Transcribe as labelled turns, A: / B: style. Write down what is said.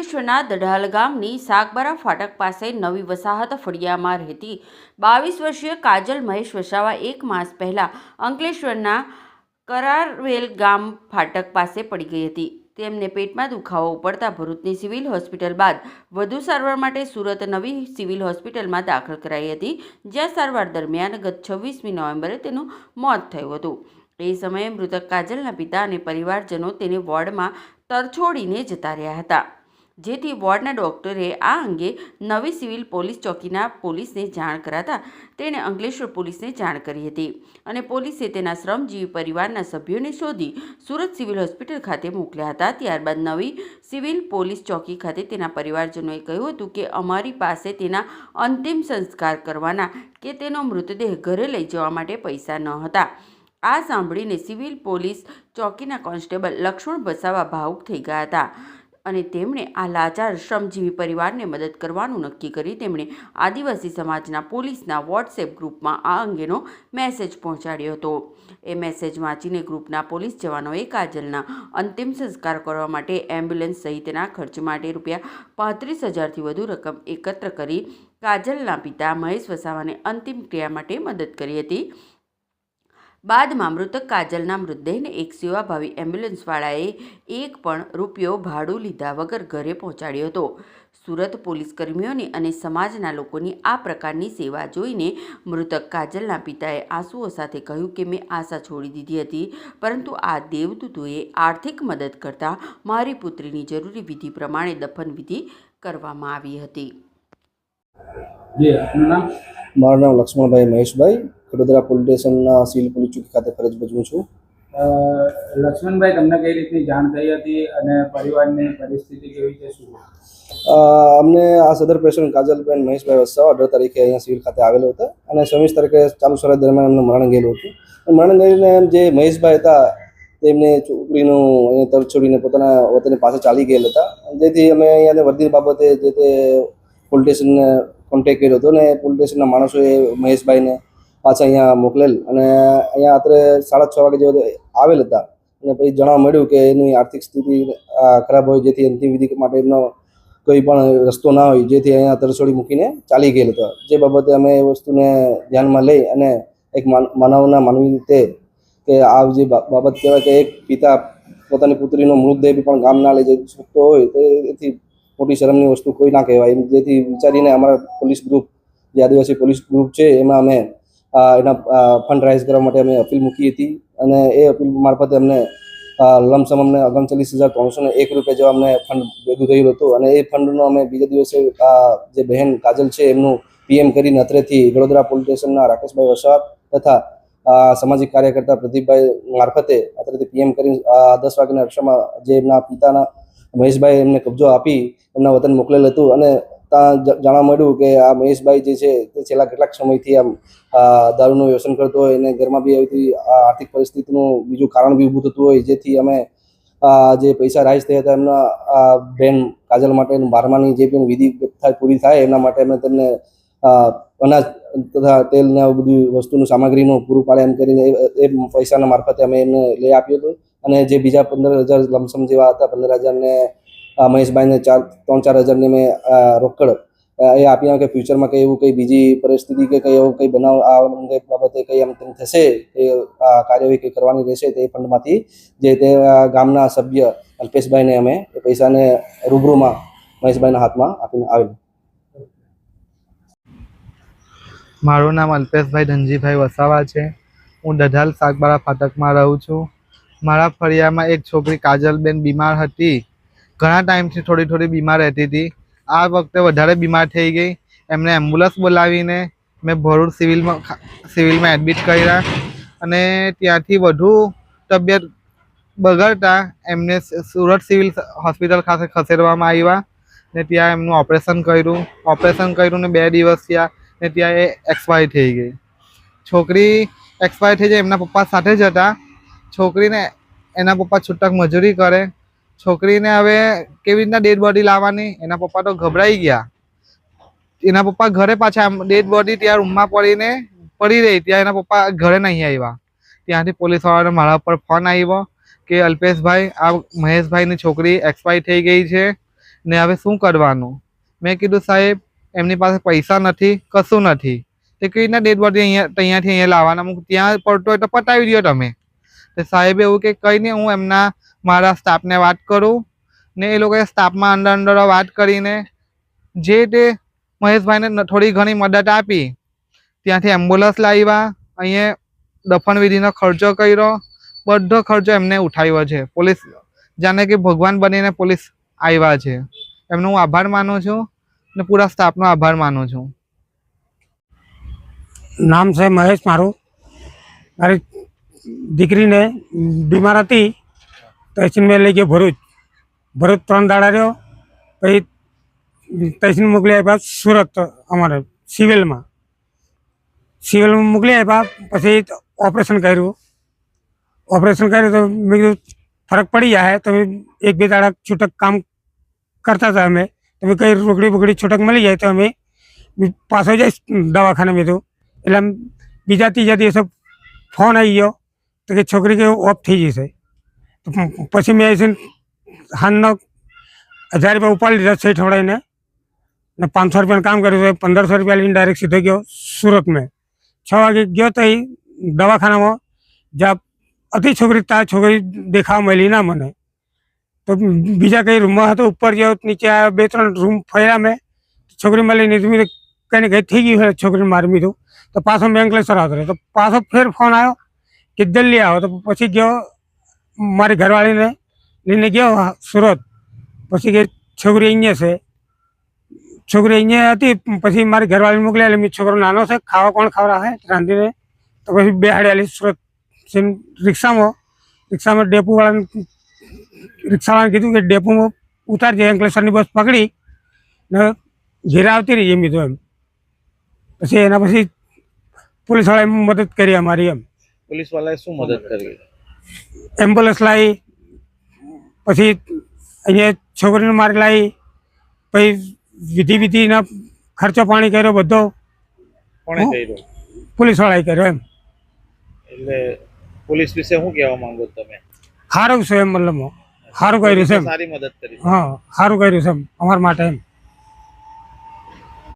A: અંકલેશ્વરના દઢાલ ગામની સાગબારા ફાટક પાસે નવી વસાહત ફળિયામાં રહેતી બાવીસ વર્ષીય કાજલ મહેશ વસાવા એક માસ પહેલાં અંકલેશ્વરના કરારવેલ ગામ ફાટક પાસે પડી ગઈ હતી. તેમને પેટમાં દુખાવો ઉપડતા ભરૂચની સિવિલ હોસ્પિટલ બાદ વધુ સારવાર માટે સુરત નવી સિવિલ હોસ્પિટલમાં દાખલ કરાઈ હતી, જ્યાં સારવાર દરમિયાન ગત છવ્વીસમી નવેમ્બરે તેનું મોત થયું હતું. એ સમયે મૃતક કાજલના પિતા અને પરિવારજનો તેને વોર્ડમાં તરછોડીને જતા રહ્યા હતા. જેથી વોર્ડના ડોક્ટરે આ અંગે નવી સિવિલ પોલીસ ચોકીના પોલીસને જાણ કરાતા તેણે અંકલેશ્વર પોલીસને જાણ કરી હતી અને પોલીસે તેના શ્રમજીવી પરિવારના સભ્યોને શોધી સુરત સિવિલ હોસ્પિટલ ખાતે મોકલ્યા હતા. ત્યારબાદ નવી સિવિલ પોલીસ ચોકી ખાતે તેના પરિવારજનોએ કહ્યું હતું કે અમારી પાસે તેના અંતિમ સંસ્કાર કરવાના કે તેનો મૃતદેહ ઘરે લઈ જવા માટે પૈસા ન હતા. આ સાંભળીને સિવિલ પોલીસ ચોકીના કોન્સ્ટેબલ લક્ષ્મણ વસાવા ભાવુક થઈ ગયા હતા. અને તેમણે આ લાચાર, શ્રમજીવી પરિવારને મદદ કરવાનું નક્કી કરી. તેમણે આદિવાસી સમાજના પોલીસના વોટ્સએપ ગ્રુપમાં આ અંગેનો મેસેજ પહોંચાડ્યો હતો. એ મેસેજ વાંચીને ગ્રુપના પોલીસ જવાનોએ કાજલના અંતિમ સંસ્કાર કરવા માટે એમ્બ્યુલન્સ સહિતના ખર્ચ માટે રૂપિયા પાંત્રીસ હજારથી વધુ રકમ એકત્ર કરી કાજલના પિતા મહેશ વસાવાને અંતિમ ક્રિયા માટે મદદ કરી હતી. બાદમાં મૃતક કાજલના મૃતદેહને એક સેવાભાવી એમ્બ્યુલન્સવાળાએ એક પણ રૂપિયો ભાડું લીધા વગર ઘરે પહોંચાડ્યો હતો. સુરત પોલીસ કર્મીઓની અને સમાજના લોકોની આ પ્રકારની સેવા જોઈને મૃતક કાજલના પિતાએ આંસુઓ સાથે કહ્યું કે મેં આશા છોડી દીધી હતી પરંતુ આ દેવદૂતોએ આર્થિક મદદ કરતાં મારી પુત્રીની જરૂરી વિધિ પ્રમાણે દફન વિધિ કરવામાં આવી હતી.
B: મારું નામ લક્ષ્મણભાઈ મહેશભાઈ. વડોદરા પોલીસ સ્ટેશનના સિવિલ પોલીસ ચોકી ખાતે ફરજ ભજવું છું.
C: અ, લક્ષ્મણભાઈ તમને કઈ રીતની જાણ થઈ હતી અને પરિવારની પરિસ્થિતિ કેવી છે શું?
B: અમને આ સદર પેશન્ટ કાજલબેન મહેશભાઈ વસાવા અઢાર તારીખે અહીંયા સિવિલ ખાતે આવેલો હતા અને છવ્વીસ તારીખે ચાલુ સરહદ દરમિયાન અમને મરણ ગયેલું હતું. મરણ ગયેલું એમ જે મહેશભાઈ હતા તેમને છોકરીનું અહીંયા તર છોડીને પોતાના વતની પાસે ચાલી ગયેલ હતા. જેથી અમે અહીંયા વર્દી બાબતે જે તે પોલીસ સ્ટેશનને કોન્ટેક્ટ કર્યો હતો અને પોલીસ સ્ટેશનના માણસોએ મહેશભાઈને પાછા અહીંયા મોકલેલ. અને અહીંયા અત્રે સાડા છ વાગે જેવા આવેલ હતા, અને પછી જણાવવા મળ્યું કે એની આર્થિક સ્થિતિ ખરાબ હોય જેથી અંતિમ વિધિ માટે એમનો કોઈ પણ રસ્તો ના હોય, જેથી અહીંયા તરસોડી મૂકીને ચાલી ગયેલ હતા. જે બાબતે અમે એ વસ્તુને ધ્યાનમાં લઈ અને એક માન- માનવના માનવી રીતે કે આ જે બાબત કહેવાય કે એક પિતા પોતાની પુત્રીનો મૃતદેહ પણ ગામ ના લઈ જઈ શકતો હોય, તો એથી મોટી શરમની વસ્તુ કોઈ ના કહેવાય. જેથી વિચારીને અમારા પોલીસ ગ્રુપ, જે આદિવાસી પોલીસ ગ્રુપ છે, એમાં અમે એના ફંડ રાઇઝ કરવા માટે અમે અપીલ મૂકી હતી. અને એ અપીલ મારફતે અમને લમસમ અમને ઓગણચાલીસ હજાર ત્રણસો ને એક રૂપિયા જેવા અમને ફંડ ભેગું થયું હતું. અને એ ફંડનો અમે બીજા દિવસે જે બહેન કાજલ છે, એમનું પીએમ કરીને અત્રેથી વડોદરા પોલીસ સ્ટેશનના રાકેશભાઈ વસાવા તથા સામાજિક કાર્યકર્તા પ્રદીપભાઈ મારફતે અત્રેથી પીએમ કરી દસ વાગ્યાના રક્ષામાં જે એમના પિતાના મહેશભાઈ એમને કબજો આપી એમના વતન મોકલેલ હતું. અને ત્યાં જાણવા મળ્યું કે આ મહેશભાઈ જે છે તે છેલ્લા કેટલાક સમયથી આમ દારૂનું વ્યસન કરતો હોય અને ઘરમાં બી આવી આર્થિક પરિસ્થિતિનું બીજું કારણ બી ઊભું થતું હોય, જેથી અમે જે પૈસા રાઈઝ થયા હતા એમના બેન કાજલ માટે બારમાની જે પણ વિધિ થાય, પૂરી થાય, એના માટે અમે તેમને અનાજ તથા તેલ ને બધી વસ્તુનું સામગ્રીનું પૂરું પાડે એમ કરીને એ- પૈસાના મારફતે અમે એમને લઈ આપ્યું હતું. અને જે બીજા પંદર હજાર લમસમ જેવા હતા, પંદર હજારને મહેશભાઈને ચાર ત્રણ ચાર હજારની મેં રોકડ એ આપી કે ફ્યુચરમાં કંઈ એવું કંઈ બીજી પરિસ્થિતિ કે કંઈ એવું કંઈ બનાવ આ અંગે બાબતે કંઈ આમ તેમ થશે એ કાર્યવાહી કંઈ કરવાની રહેશે તે ફંડમાંથી, જે તે ગામના સભ્ય અલ્પેશભાઈને અમે એ પૈસાને રૂબરૂમાં મહેશભાઈના હાથમાં આપીને આવેલું.
D: મારું નામ અલ્પેશભાઈ ધનજીભાઈ વસાવા છે. હું દઢાલ સાગબારા ફાટકમાં રહું છું. મારા ફળિયામાં એક છોકરી કાજલબેન બીમાર હતી. ઘણા ટાઈમથી થોડી થોડી બીમાર રહેતી હતી. આ વખતે વધારે બીમાર થઈ ગઈ. એમને એમ્બ્યુલન્સ બોલાવીને મેં ભરૂચ સિવિલમાં સિવિલમાં એડમિટ કર્યા અને ત્યાંથી વધુ તબિયત બગડતા એમને સુરત સિવિલ હોસ્પિટલ ખાતે ખસેડવામાં આવ્યા ને ત્યાં એમનું ઓપરેશન કર્યું. ઓપરેશન કર્યું ને બે દિવસ થયા ને ત્યાં એ એક્સપાયર થઈ ગઈ. છોકરી એક્સપાયર થઈ જાય એમના પપ્પા સાથે જ હતા. છોકરીને એના પપ્પા છૂટક મજૂરી કરે. છોકરીને હવે કેવી રીતના ડેડ બોડી લાવવાની, એના પપ્પા તો ગભરાઈ ગયા. એના પપ્પા ઘરે પાછા ડેડ બોડી ત્યાં રૂમમાં પડીને પડી રહી, ત્યાં એના પપ્પા ઘરે નહીં આવ્યા. ત્યાંથી પોલીસ વાળાને મારા પર ફોન આવ્યો કે, અલ્પેશભાઈ, આ મહેશભાઈની છોકરી એક્સપાયર થઈ ગઈ છે, ને હવે શું કરવાનું? મેં કીધું, સાહેબ, એમની પાસે પૈસા નથી, કશું નથી. તે કેવી રીતના ડેડ બોડી અહીંયા અહીંયાથી અહીંયા લાવવાના? ત્યાં પડતો હોય તો પતાવી દો તમે. તો સાહેબે એવું કે, કંઈ નહીં, હું એમના મારા સ્ટાફને વાત કરું ને એ લોકોએ સ્ટાફમાં અંદર અંદર વાત કરીને જે તે મહેશભાઈને થોડી ઘણી મદદ આપી. ત્યાંથી એમ્બ્યુલન્સ લાવ્યા અહીંયા દફન વિધિનો ખર્ચો કર્યો, બધો ખર્ચો એમને ઉઠાવ્યો છે. પોલીસ જાણે કે ભગવાન બનીને પોલીસ આવ્યા છે. એમનો હું આભાર માનું છું ને પૂરા સ્ટાફનો આભાર માનું છું.
E: નામ છે મહેશ મારું. મારી દીકરીને બીમાર હતી. તહેસીલ મેં લઈ ગયો ભરૂચ. ભરૂચ ત્રણ દાડા રહ્યો. પછી તહેસીલ મોકલી આપ્યા સુરત અમારે સિવિલમાં. સિવિલમાં મોકલી આપ્યા પછી ઓપરેશન કર્યું. ઓપરેશન કર્યું તો મેં ફરક પડી જાય. તો એક બે દાડા છૂટક કામ કરતા હતા અમે. તમે કઈ રોકડી બોકડી છૂટક મળી જાય તો અમે પાછો જઈશ દવાખાને. મેં એટલે બીજા ત્રીજા દિવસે ફોન આવી ગયો તો કે છોકરી કે ઓફ થઈ જશે. તો પછી મેં છે હાલનો હજાર રૂપિયા ઉપાડી લીધા છે ઠવડાવીને ને પાંચસો રૂપિયાનું કામ કર્યું તો પંદરસો રૂપિયા લઈને ડાયરેક્ટ સીધો ગયો સુરત મેં છ વાગે ગયો તો એ દવાખાનામાં, જ્યાં હતી છોકરી ત્યાં છોકરી દેખાવા મળી ના મને. તો બીજા કઈ રૂમમાં હતો, ઉપર ગયો, નીચે આવ્યો, બે ત્રણ રૂમ ફર્યા મેં. છોકરી મળી નહીં તો મેં કીધું, કંઈ ને કંઈ થઈ ગયું હોય છોકરીને મારી દીધું. તો પાછો મેં અંકલેશ્વર આવતો રહ્યો. તો પાછો ફેર ફોન આવ્યો કે જલ્દી આવો. તો પછી ગયો મારી ઘરવાળીને લઈને ગયો સુરત. પછી કે છોકરી અહીંયા છે. છોકરી અહીંયા હતી, પછી મારી ઘરવાળી મોકલી એટલે મેં છોકરો નાનો છે, ખાવા કોણ ખવડાવે રાંધીને. તો પછી બેહાડેલી સુરત જઈને રિક્ષામાં રિક્ષામાં ડેપોવાળાને રિક્ષાવાળાને કીધું કે ડેપોમાં ઉતારજે, અંકલેશ્વરની બસ પકડી. ને ઘેરા આવતી રહી એમ કીધું એમ. પછી એના પછી પોલીસવાળાએ મદદ કરી અમારી એમ.
F: પોલીસવાળાએ શું મદદ કરી?
E: એમ્બ્યુલન્સ લાવી પછી અહીંયા છોકરીને મારી લાવી પછી વિધિ વિધિના ખર્ચો પાણી કર્યો બધો.
F: પોલીસવાળાએ
E: પોલીસ વાળાએ કર્યો એમ.
F: એટલે પોલીસ વિશે શું કહેવા માંગો તમે?
E: સારું છે એમ મતલબ. સારું કર્યું છે
F: સારી મદદ કરી
E: હા સારું કર્યું છે અમારા માટે એમ.